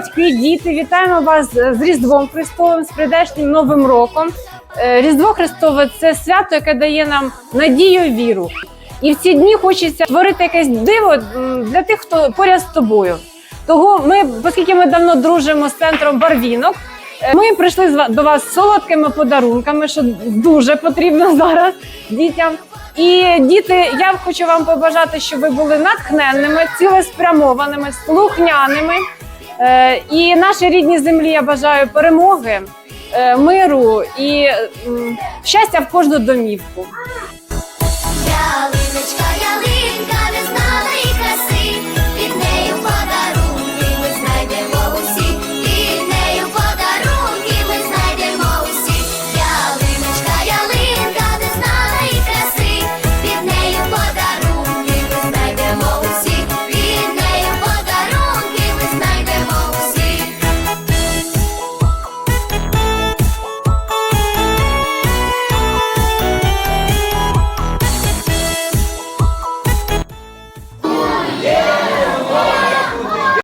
дорогі діти, вітаємо вас з Різдвом Христовим, з прийдешнім Новим роком. Е, Різдво Христове це свято, яке дає нам надію віру. І в ці дні хочеться створити якесь диво для тих, хто поряд з тобою. Того ми, оскільки ми давно дружимо з центром Барвінок, е, ми прийшли до вас з солодкими подарунками, що дуже потрібно зараз дітям. І діти, я хочу вам побажати, щоб ви були натхненними, цілеспрямованими, слухняними. Е, І нашій рідній землі я бажаю перемоги, е, миру і щастя в кожну домівку.